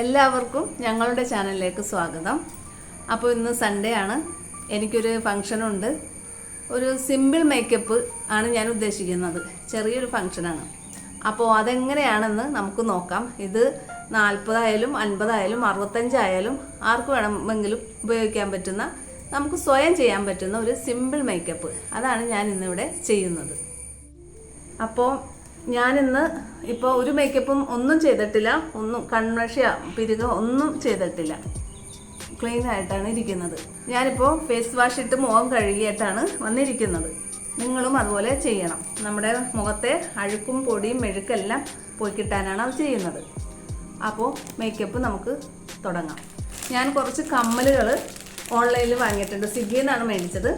എല്ലാവർക്കും ഞങ്ങളുടെ ചാനലിലേക്ക് സ്വാഗതം. അപ്പോൾ ഇന്ന് സൺഡേ ആണ്. എനിക്കൊരു ഫങ്ഷനുണ്ട് ഒരു സിമ്പിൾ മേക്കപ്പ് ആണ് ഞാൻ ഉദ്ദേശിക്കുന്നത്. ചെറിയൊരു ഫങ്ഷനാണ് അപ്പോൾ അതെങ്ങനെയാണെന്ന് നമുക്ക് നോക്കാം. ഇത് നാൽപ്പതായാലും അൻപതായാലും അറുപത്തഞ്ചായാലും ആർക്ക് വേണമെങ്കിലും ഉപയോഗിക്കാൻ പറ്റുന്ന നമുക്ക് സ്വയം ചെയ്യാൻ പറ്റുന്ന ഒരു സിമ്പിൾ മേക്കപ്പ് അതാണ് ഞാൻ ഇന്നിവിടെ ചെയ്യുന്നത്. അപ്പോൾ ഞാനിന്ന് ഇപ്പോൾ ഒരു മേക്കപ്പും ഒന്നും ചെയ്തിട്ടില്ല. ഒന്നും കൺമഷിയ പിരുക ഒന്നും ചെയ്തിട്ടില്ല. ക്ലീൻ ആയിട്ടാണ് ഇരിക്കുന്നത്. ഞാനിപ്പോൾ ഫേസ് വാഷ് ഇട്ട് മുഖം കഴുകിയിട്ടാണ് വന്നിരിക്കുന്നത്. നിങ്ങളും അതുപോലെ ചെയ്യണം. നമ്മുടെ മുഖത്തെ അഴുക്കും പൊടിയും മെഴുക്കെല്ലാം പോയി കിട്ടാനാണ് അത് ചെയ്യുന്നത്. അപ്പോൾ മേക്കപ്പ് നമുക്ക് തുടങ്ങാം. ഞാൻ കുറച്ച് കമ്മലുകൾ ഓൺലൈനിൽ വാങ്ങിയിട്ടുണ്ട്. സ്വിഗ്ഗിയിൽ നിന്നാണ് മേടിച്ചത്.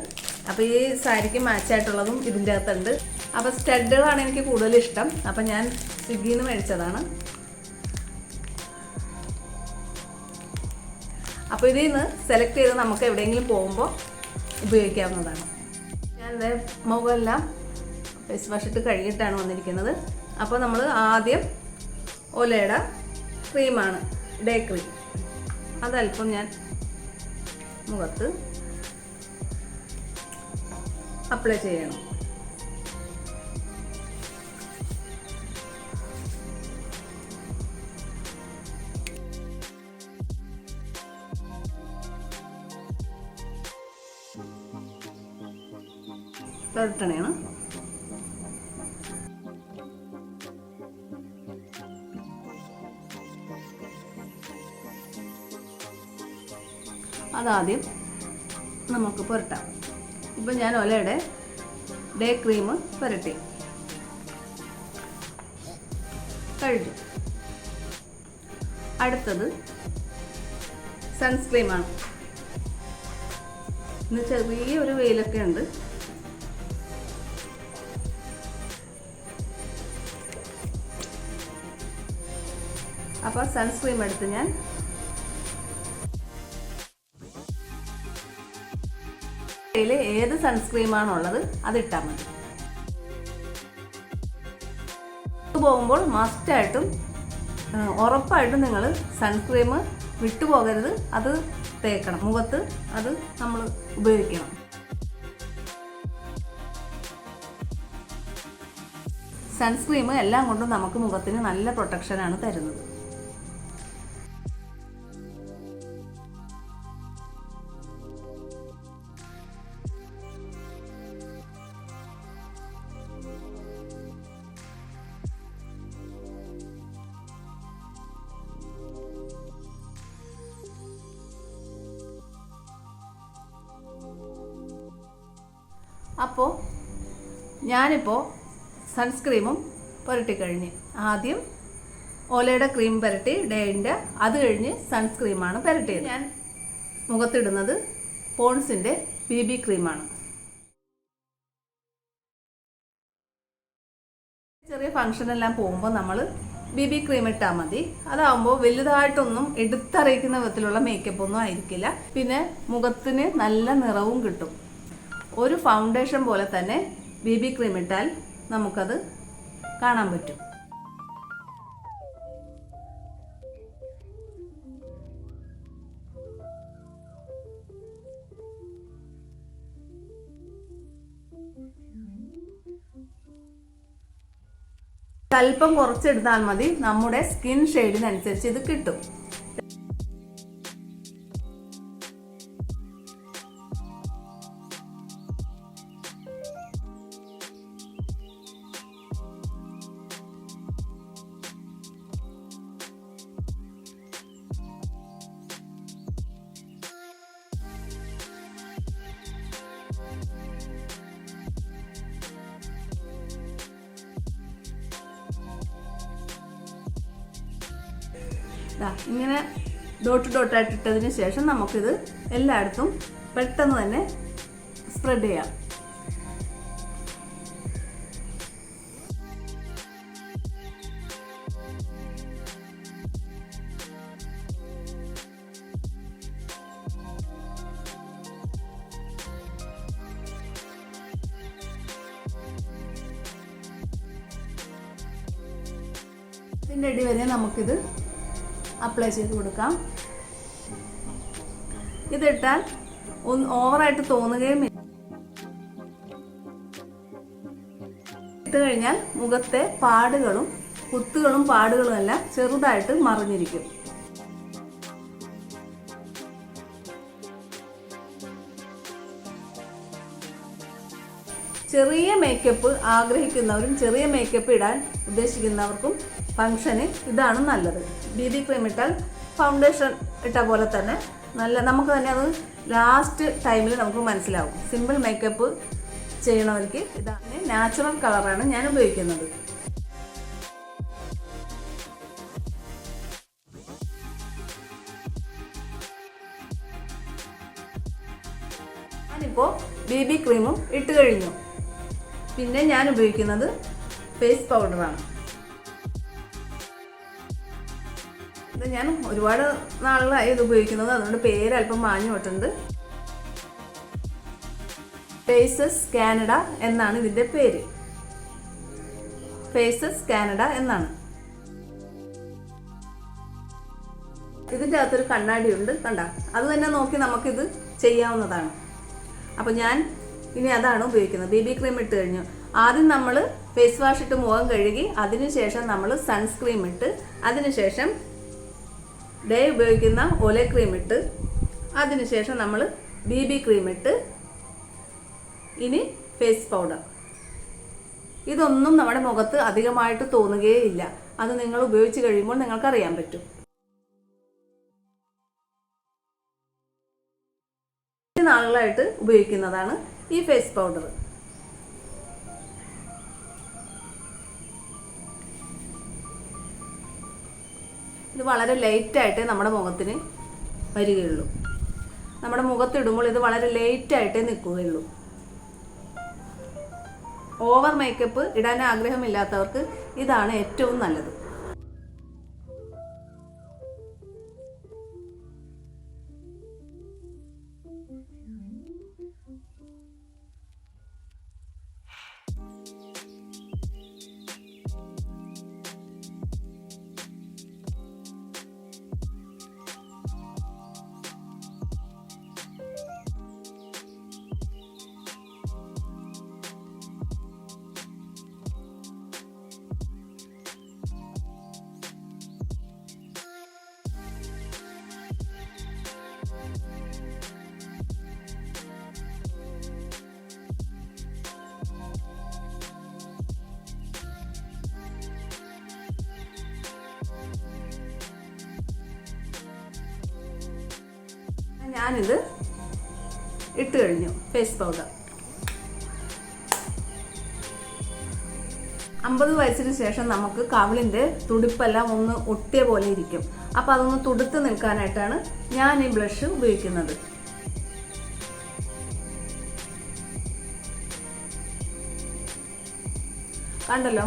അപ്പോൾ ഈ സാരിക്ക് മാച്ചായിട്ടുള്ളതും ഇതിന്റെ അകത്തുണ്ട്. അപ്പോൾ സ്റ്റഡുകളാണ് എനിക്ക് കൂടുതൽ ഇഷ്ടം. അപ്പോൾ ഞാൻ സ്വിഗ്ഗിയിൽ നിന്ന് മേടിച്ചതാണ്. അപ്പോൾ ഇതിൽ നിന്ന് സെലക്ട് ചെയ്ത് നമുക്ക് എവിടെയെങ്കിലും പോകുമ്പോൾ ഉപയോഗിക്കാവുന്നതാണ്. ഞാൻ ഞാനിത് മുഖമെല്ലാം ഫേസ് വാഷ് ഇട്ട് കഴുകിയിട്ടാണ് വന്നിരിക്കുന്നത്. അപ്പോൾ നമ്മൾ ആദ്യം ഒലയുടെ ക്രീമാണ് ഡേ ക്രീം അതല്പം ഞാൻ മുഖത്ത് അപ്ലൈ ചെയ്യണം. പുരട്ടണയാണ് അതാദ്യം നമുക്ക് പുരട്ടാം. ഇപ്പം ഞാൻ ഒലയുടെ ഡേ ക്രീം പുരട്ടി. കഴിഞ്ഞു. അടുത്തത് സൺസ്ക്രീമാണ്. ഇന്ന് ചെറിയൊരു വെയിലൊക്കെ ഉണ്ട്. അപ്പോൾ സൺസ്ക്രീം എടുത്ത് ഞാൻ ഇതിൽ ഏത് സൺസ്ക്രീമാണോ ഉള്ളത് അത് ഇട്ടാൽ മതി. പോകുമ്പോൾ മസ്റ്റായിട്ടും ഉറപ്പായിട്ടും നിങ്ങൾ സൺസ്ക്രീം വിട്ടുപോകരുത് അത് തേക്കണം. മുഖത്ത് അത് നമ്മൾ ഉപയോഗിക്കണം. സൺസ്ക്രീം എല്ലാം കൊണ്ടും നമുക്ക് മുഖത്തിന് നല്ല പ്രൊട്ടക്ഷനാണ് തരുന്നത്. ഞാനിപ്പോൾ സൺസ്ക്രീമും പുരട്ടി പുരട്ടിക്കഴിഞ്ഞ് ആദ്യം ഓലയുടെ ക്രീം പുരട്ടി ഡേന്റെ അത് കഴിഞ്ഞ് സൺസ്ക്രീമാണ് പുരട്ടിയത്. ഞാൻ മുഖത്തിടുന്നത് പോൺസിന്റെ ബി ബി ക്രീമാണ് ചെറിയ ഫങ്ഷനെല്ലാം പോകുമ്പോൾ നമ്മൾ ബി ബി ക്രീം ഇട്ടാൽ മതി. അതാവുമ്പോൾ വലുതായിട്ടൊന്നും എടുത്തറിയിക്കുന്ന വിധത്തിലുള്ള മേക്കപ്പ് ഒന്നും ആയിരിക്കില്ല. പിന്നെ മുഖത്തിന് നല്ല നിറവും കിട്ടും. ഒരു ഫൗണ്ടേഷൻ പോലെ തന്നെ ബി ബി ക്രീം ഇട്ടാൽ നമുക്കത് കാണാൻ പറ്റും. അല്പം കുറച്ചെടുത്താൽ മതി. നമ്മുടെ സ്കിൻ ഷെയ്ഡിനനുസരിച്ച് ഇത് കിട്ടും. ഇങ്ങനെ ഡോട്ട് ഡോട്ടായിട്ട് ഇട്ടതിന് ശേഷം നമുക്കിത് എല്ലായിടത്തും പെട്ടെന്ന് തന്നെ സ്പ്രെഡ് ചെയ്യാം. ഇതിന്റെ അടി വരെ നമുക്കിത് അപ്ലൈ ചെയ്ത് കൊടുക്കാം ഇതിട്ടാൽ ഒന്ന് ഓവറായിട്ട് തോന്നുകയും. ഇട്ട് കഴിഞ്ഞാൽ മുഖത്തെ പാടുകളും കുത്തുകളും പാടുകളും എല്ലാം ചെറുതായിട്ട് മറിഞ്ഞിരിക്കും ചെറിയ മേക്കപ്പ് ആഗ്രഹിക്കുന്നവരും ചെറിയ മേക്കപ്പ് ഇടാൻ ഉദ്ദേശിക്കുന്നവർക്കും ഫംഗ്ഷന് ഇതാണ് നല്ലത്. ബി ബി ക്രീം ഇട്ടാൽ ഫൗണ്ടേഷൻ ഇട്ട പോലെ തന്നെ നല്ല നമുക്ക് തന്നെ അത് ലാസ്റ്റ് ടൈമിൽ നമുക്ക് മനസ്സിലാവും. സിമ്പിൾ മേക്കപ്പ് ചെയ്യണവർക്ക് ഇതാണ് നാച്ചുറൽ കളറാണ് ഞാൻ ഉപയോഗിക്കുന്നത്. ഞാനിപ്പോൾ ബി ബി ക്രീമും ഇട്ട് കഴിഞ്ഞു. പിന്നെ ഞാൻ ഉപയോഗിക്കുന്നത് ഫേസ് പൗഡറാണ്. ഇത് ഞാൻ ഒരുപാട് നാളുകളായി ഇത് ഉപയോഗിക്കുന്നത്. അതുകൊണ്ട് പേര് അല്പം മാഞ്ഞു പോയിട്ടുണ്ട്. ഫേസസ് കാനഡ എന്നാണ് ഇതിന്റെ പേര്. ഫേസസ് കാനഡ എന്നാണ്. ഇതിന്റെ അകത്തൊരു കണ്ണാടിയുണ്ട് കണ്ട? അത് തന്നെ നോക്കി നമുക്കിത് ചെയ്യാവുന്നതാണ്. അപ്പോൾ ഞാൻ ഇനി അതാണ് ഉപയോഗിക്കുന്നത്. ബി ബി ക്രീം ഇട്ട് കഴിഞ്ഞു. ആദ്യം നമ്മൾ ഫേസ് വാഷ് ഇട്ട് മുഖം കഴുകി അതിനുശേഷം നമ്മൾ സൺസ്ക്രീം ഇട്ട് അതിനുശേഷം ഡേ ഉപയോഗിക്കുന്ന ഒല ക്രീം ഇട്ട് അതിനുശേഷം നമ്മൾ ബി ബി ക്രീം ഇട്ട് ഇനി ഫേസ് പൗഡർ ഇതൊന്നും നമ്മുടെ മുഖത്ത് അധികമായിട്ട് തോന്നുകയില്ല അത് നിങ്ങൾ ഉപയോഗിച്ച് കഴിയുമ്പോൾ നിങ്ങൾക്ക് അറിയാൻ പറ്റും. നാളുകളായിട്ട് ഉപയോഗിക്കുന്നതാണ് ഈ ഫേസ് പൗഡർ ഇത് വളരെ ലൈറ്റായിട്ടേ നമ്മുടെ മുഖത്തിന് വരികയുള്ളൂ. നമ്മുടെ മുഖത്തിടുമ്പോൾ ഇത് വളരെ ലൈറ്റായിട്ടേ നിൽക്കുകയുള്ളൂ. ഓവർ മേക്കപ്പ് ഇടാൻ ആഗ്രഹമില്ലാത്തവർക്ക് ഇതാണ് ഏറ്റവും നല്ലത്. ഞാനിത് ഇട്ട് കഴിഞ്ഞു ഫേസ് പൗഡർ അമ്പത് വയസ്സിന് ശേഷം നമുക്ക് കവിളിന്റെ തുടിപ്പെല്ലാം ഒന്ന് ഒട്ടിയ പോലെ ഇരിക്കും. അപ്പോൾ അതൊന്ന് തുടുത്ത് നിൽക്കാനായിട്ടാണ് ഞാൻ ഈ ബ്ലഷ് ഉപയോഗിക്കുന്നത്. കണ്ടല്ലോ?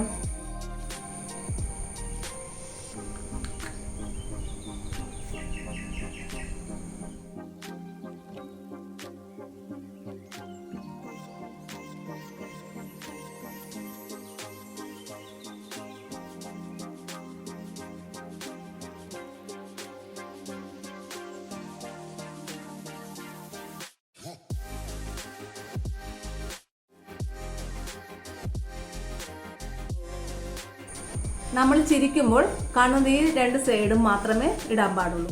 നമ്മൾ ചിരിക്കുമ്പോൾ കണ്ണുനീ രണ്ട് സൈഡും മാത്രമേ ഇടാൻ പാടുള്ളൂ.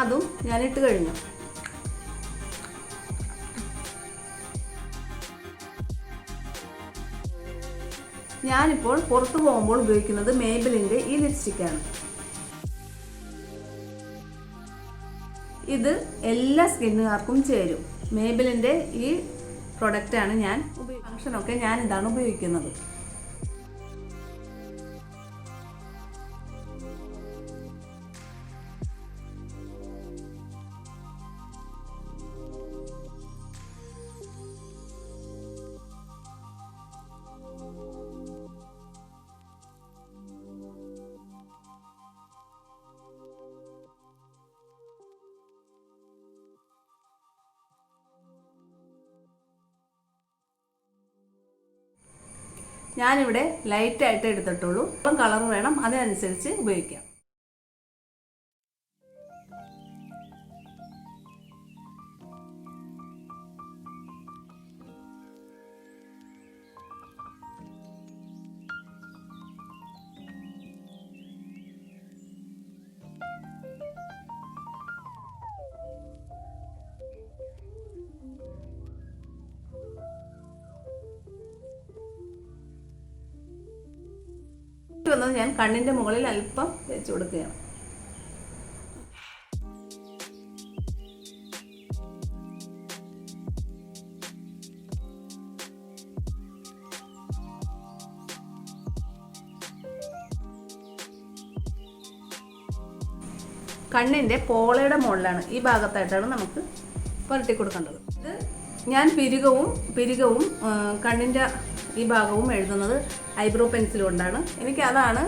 അതും ഞാൻ ഇട്ട് കഴിഞ്ഞു. ഞാനിപ്പോൾ പുറത്തു പോകുമ്പോൾ ഉപയോഗിക്കുന്നത് മേബിലിന്റെ ഈ ലിപ്സ്റ്റിക്കാണ് ഇത് എല്ലാ സ്കിന്നുകാർക്കും ചേരും. മേബിലിന്റെ ഈ പ്രൊഡക്റ്റാണ് ഞാൻ ഫംഗ്ഷനൊക്കെ ഞാൻ ഇതാണ് ഉപയോഗിക്കുന്നത്. ഞാനിവിടെ ലൈറ്റായിട്ട് എടുത്തിട്ടുള്ളൂ. ഇപ്പം കളർ വേണം അതിനനുസരിച്ച് ഉപയോഗിക്കാം. കണ്ണിന്റെ മുകളിൽ അല്പം വെച്ച് കൊടുക്കുകയാണ് കണ്ണിന്റെ പോളയുടെ മുകളിലാണ് ഈ ഭാഗത്തായിട്ടാണ് നമുക്ക് പുരട്ടി കൊടുക്കേണ്ടത്. ഇത് ഞാൻ പിരികവും പിരികവും കണ്ണിന്റെ ഈ ഭാഗവും എഴുതുന്നത് ഐബ്രോ പെൻസിൽ കൊണ്ടാണ്. എനിക്ക് അതാണ്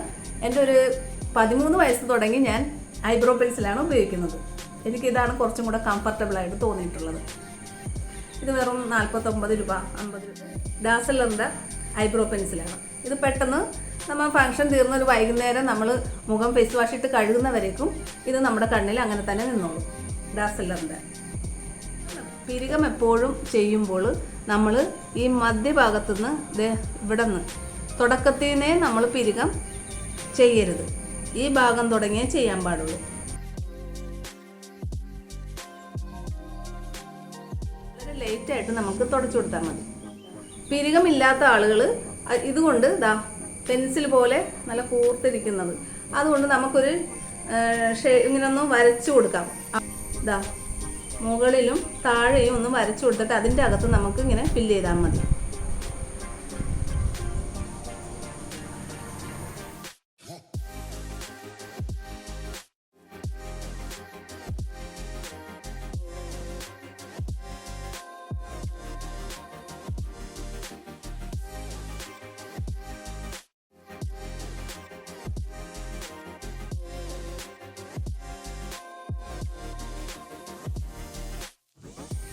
എന്റെ ഒരു പതിമൂന്ന് വയസ്സ് തുടങ്ങി ഞാൻ ഐബ്രോ പെൻസിലാണ് ഉപയോഗിക്കുന്നത്. എനിക്കിതാണ് കുറച്ചും കൂടെ കംഫർട്ടബിളായിട്ട് തോന്നിയിട്ടുള്ളത്. ഇത് വെറും നാൽപ്പത്തൊമ്പത് രൂപ അമ്പത് രൂപ. ഡാസലറിന്റെ ഐബ്രോ പെൻസിലാണ്. ഇത് പെട്ടെന്ന് നമ്മൾ ഫംഗ്ഷൻ തീർന്ന ഒരു വൈകുന്നേരം നമ്മൾ മുഖം ഫേസ് വാഷ് ഇട്ട് കഴുകുന്നവരേക്കും ഇത് നമ്മുടെ കണ്ണിൽ അങ്ങനെ തന്നെ നിന്നോളും. ഡാസലറിന്റെ പിരികം എപ്പോഴും ചെയ്യുമ്പോൾ നമ്മൾ ഈ മധ്യഭാഗത്തുനിന്ന് ഇവിടെ നിന്ന് തുടക്കത്തിൽ നിന്നേ നമ്മൾ പിരികം ചെയ്യരുത്. ഈ ഭാഗം തുടങ്ങിയേ ചെയ്യാൻ പാടുള്ളൂ. വളരെ ലേറ്റായിട്ട് നമുക്ക് തുടച്ചു കൊടുത്താൽ മതി. പിരികമില്ലാത്ത ആളുകൾ ഇതുകൊണ്ട് ഇതാ പെൻസിൽ പോലെ നല്ല കൂർത്തിരിക്കുന്നത്. അതുകൊണ്ട് നമുക്കൊരു ഇങ്ങനെ ഒന്ന് വരച്ചു കൊടുക്കാം. ഇതാ മുകളിലും താഴെയും ഒന്ന് വരച്ചു കൊടുത്തിട്ട് അതിന്റെ അകത്ത് നമുക്ക് ഇങ്ങനെ ഫില്ല് ചെയ്താൽ മതി.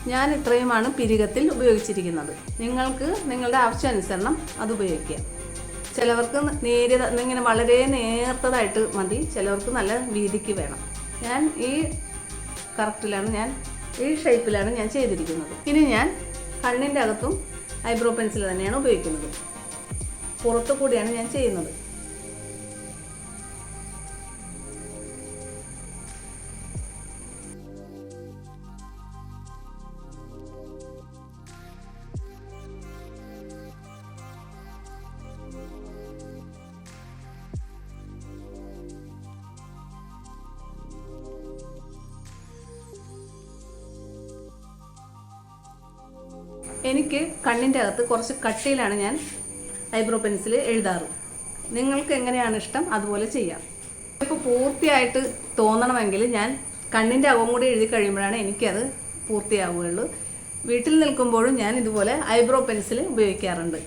ഞാൻ ഇത്രയുമാണ് പിരികത്തിൽ ഉപയോഗിച്ചിരിക്കുന്നത്. നിങ്ങൾക്ക് നിങ്ങളുടെ ആവശ്യാനുസരണം അത് ഉപയോഗിക്കാം. ചിലവർക്ക് നേരിയ ഇങ്ങനെ വളരെ നേർത്തതായിട്ട് മതി. ചിലവർക്ക് നല്ല വീതിക്ക് വേണം. ഞാൻ ഈ കറക്റ്റിലാണ് ഞാൻ ഈ ഷേപ്പിലാണ് ഞാൻ ചെയ്തിരിക്കുന്നത്. ഇനി ഞാൻ കണ്ണിന്റെ അകത്തും ഐബ്രോ പെൻസിൽ തന്നെയാണ് ഉപയോഗിക്കുന്നത്. പുറത്തു കൂടിയാണ് ഞാൻ ചെയ്യുന്നത്. കണ്ണിന്റെ അകത്ത് കുറച്ച് കട്ടിയിലാണ് ഞാൻ ഐബ്രോ പെൻസിൽ എഴുതാറ്. നിങ്ങൾക്ക് എങ്ങനെയാണ് ഇഷ്ടം? അതുപോലെ ചെയ്യാം. ഇപ്പോൾ പൂർത്തിയായിട്ട് തോന്നണമെങ്കിൽ ഞാൻ കണ്ണിന്റെ അകം കൂടി എഴുതി കഴിയുമ്പോഴാണ് എനിക്കത് പൂർത്തിയാവുകയുള്ളൂ. വീട്ടിൽ നിൽക്കുമ്പോഴും ഞാൻ ഇതുപോലെ ഐബ്രോ പെൻസിൽ ഉപയോഗിക്കാറുണ്ട്.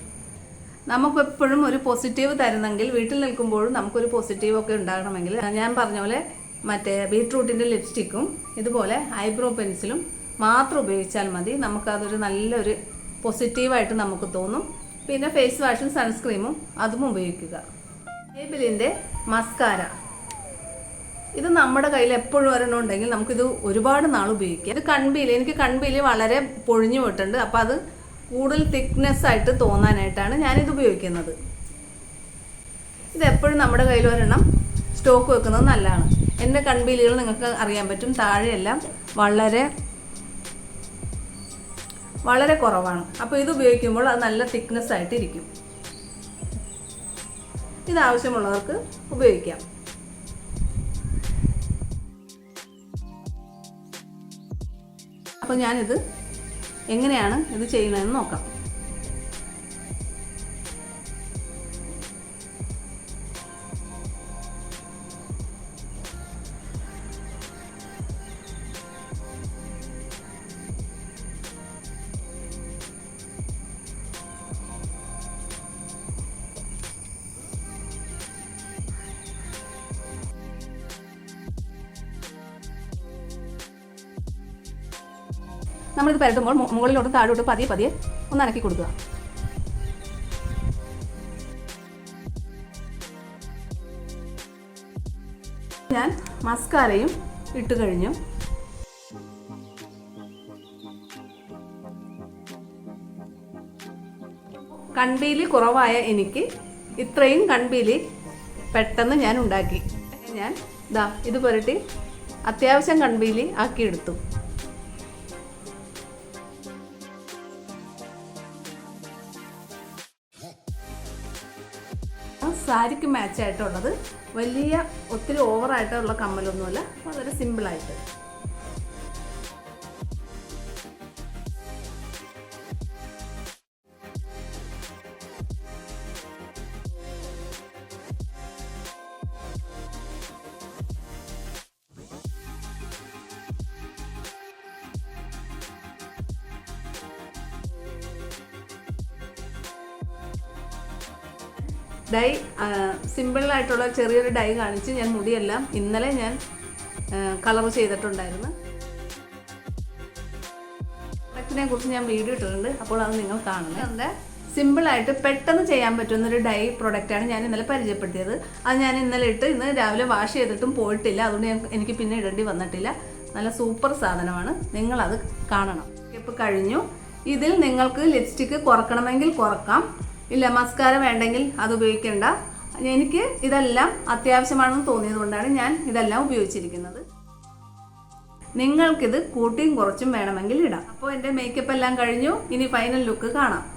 നമുക്ക് എപ്പോഴും ഒരു പോസിറ്റീവ് തരുന്നെങ്കിൽ വീട്ടിൽ നിൽക്കുമ്പോഴും നമുക്കൊരു പോസിറ്റീവ് ഒക്കെ ഉണ്ടാകണമെങ്കിൽ ഞാൻ പറഞ്ഞ പോലെ മറ്റേ ബീട്രൂട്ടിന്റെ ലിപ്സ്റ്റിക്കും ഇതുപോലെ ഐബ്രോ പെൻസിലും മാത്രം ഉപയോഗിച്ചാൽ മതി. നമുക്കതൊരു നല്ലൊരു പോസിറ്റീവായിട്ട് നമുക്ക് തോന്നും. പിന്നെ ഫേസ് വാഷും സൺസ്ക്രീമും അതും ഉപയോഗിക്കുക. ഏബിലിന്റെ മസ്കാര ഇത് നമ്മുടെ കയ്യിൽ എപ്പോഴും ഒരെണ്ണം ഉണ്ടെങ്കിൽ നമുക്കിത് ഒരുപാട് നാൾ ഉപയോഗിക്കാം. ഇത് കൺപീൽ എനിക്ക് കൺപീൽ വളരെ പൊഴിഞ്ഞു പോയിട്ടുണ്ട്. അപ്പോൾ അത് കൂടുതൽ തിക്നെസ് ആയിട്ട് തോന്നാനായിട്ടാണ് ഞാനിത് ഉപയോഗിക്കുന്നത്. ഇത് എപ്പോഴും നമ്മുടെ കയ്യിൽ ഒരെണ്ണം സ്റ്റോക്ക് വെക്കുന്നത് നല്ലതാണ്. എന്റെ കൺപീലുകൾ നിങ്ങൾക്ക് അറിയാൻ പറ്റും. താഴെയെല്ലാം വളരെ വളരെ കുറവാണ്. അപ്പോൾ ഇത് ഉപയോഗിക്കുമ്പോൾ അത് നല്ല തിക്നെസ് ആയിട്ട് ഇരിക്കും ഇത് ആവശ്യമുള്ളവർക്ക് ഉപയോഗിക്കാം. അപ്പോൾ ഞാനിത് എങ്ങനെയാണ് ഇത് ചെയ്യുന്നതെന്ന് നോക്കാം. നമ്മളിത് പരത്തുമ്പോൾ മുകളിലോട്ട് താഴോട്ട് പതിയെ പതിയെ ഒന്ന് അനക്കി കൊടുക്കുക. ഞാൻ മസ്കാരയും ഇട്ട് കഴിഞ്ഞു. കൺപീലി കുറവായ എനിക്ക് ഇത്രയും കൺപീലി പെട്ടെന്ന് ഞാൻ ഉണ്ടാക്കി. ഞാൻ ദാ ഇത് പുരട്ടി അത്യാവശ്യം കൺപീലി ആക്കിയെടുത്തു. സാരിക്ക് മാച്ച് ആയിട്ടുള്ളത്. വലിയ ഒത്തിരി ഓവറായിട്ടുള്ള കമ്മലൊന്നുമല്ല. വളരെ സിമ്പിളായിട്ട് ഡൈ സിമ്പിളായിട്ടുള്ള ചെറിയൊരു ഡൈ കാണിച്ച് ഞാൻ മുടിയെല്ലാം ഇന്നലെ ഞാൻ കളർ ചെയ്തിട്ടുണ്ടായിരുന്നു. പ്രൊഡക്റ്റിനെ കുറിച്ച് ഞാൻ വീഡിയോ ഇട്ടിട്ടുണ്ട്. അപ്പോൾ അത് നിങ്ങൾ അതിന്റെ സിമ്പിളായിട്ട് പെട്ടെന്ന് ചെയ്യാൻ പറ്റുന്ന ഒരു ഡൈ പ്രൊഡക്റ്റാണ് ഞാൻ ഇന്നലെ പരിചയപ്പെടുത്തിയത്. അത് ഞാൻ ഇന്നലെ ഇട്ട് ഇന്ന് രാവിലെ വാഷ് ചെയ്തിട്ടും പോയിട്ടില്ല. അതുകൊണ്ട് ഞാൻ എനിക്ക് പിന്നെ ഇടേണ്ടി വന്നിട്ടില്ല. നല്ല സൂപ്പർ സാധനമാണ്. നിങ്ങളത് കാണണം. ഇപ്പോൾ കഴിഞ്ഞു. ഇതിൽ നിങ്ങൾക്ക് ലിപ്സ്റ്റിക്ക് കുറക്കണമെങ്കിൽ കുറക്കാം. ഇല്ല മസ്കാര വേണ്ടെങ്കിൽ അത് ഉപയോഗിക്കേണ്ട. എനിക്ക് ഇതെല്ലാം അത്യാവശ്യമാണെന്ന് തോന്നിയതുകൊണ്ടാണ് ഞാൻ ഇതെല്ലാം ഉപയോഗിച്ചിരിക്കുന്നത്. നിങ്ങൾക്കിത് കൂട്ടിയും കുറച്ചും വേണമെങ്കിൽ ഇടാം. അപ്പോൾ എന്റെ മേക്കപ്പ് എല്ലാം കഴിഞ്ഞു. ഇനി ഫൈനൽ ലുക്ക് കാണാം.